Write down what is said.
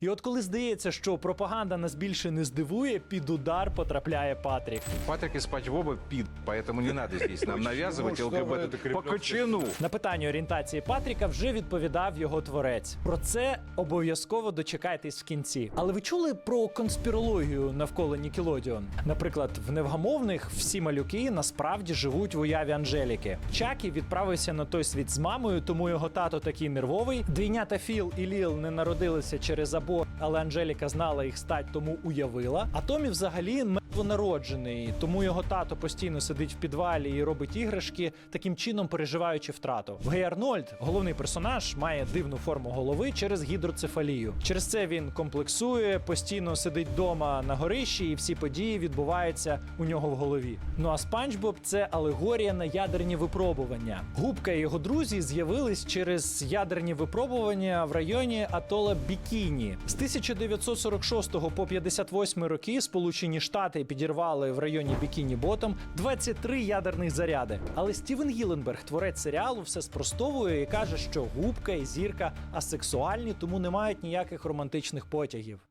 І от коли здається, що пропаганда нас більше не здивує, під удар потрапляє Патрік. Патрик из Спанчбоба пид, поэтому не надо здесь нам Почему? навязывать Что вы это ЛГБТ по креплёте? кочану. На питання орієнтації Патріка вже відповідав його творець. Про це обов'язково дочекайтесь в кінці. Але ви чули про конспірологію навколо Нікелодіон? Наприклад, в невгамовних всі малюки насправді живуть в уяві Анжеліки. Чакі відправився на той світ з мамою, тому його тато такий нервовий. Двійнята Філ і Ліл не народилися через аборт, але Анжеліка знала їх стать, тому уявила. А Томі взагалі мертвонароджений, тому його тато постійно сидить в підвалі і робить іграшки, таким чином переживаючи втрату. Гей Арнольд, головний персонаж, має дивну форму голови через гідроцефалію. Через це він комплексує, постійно сидить вдома на горищі, і всі події відбуваються у нього в голові. Ну а Спанч Боб це алегорія на ядерні випробування. Губка і його друзі з'явились через ядерні випробування в районі Атола Бікіні. З 1946 по 58 роки Сполучені Штати підірвали в районі Бікіні Ботом 23 ядерних заряди. Але Стівен Гіленберг, творець серіалу, все спростовує і каже, що губка і зірка асексуальні, тому не мають ніяких романтичних потягів.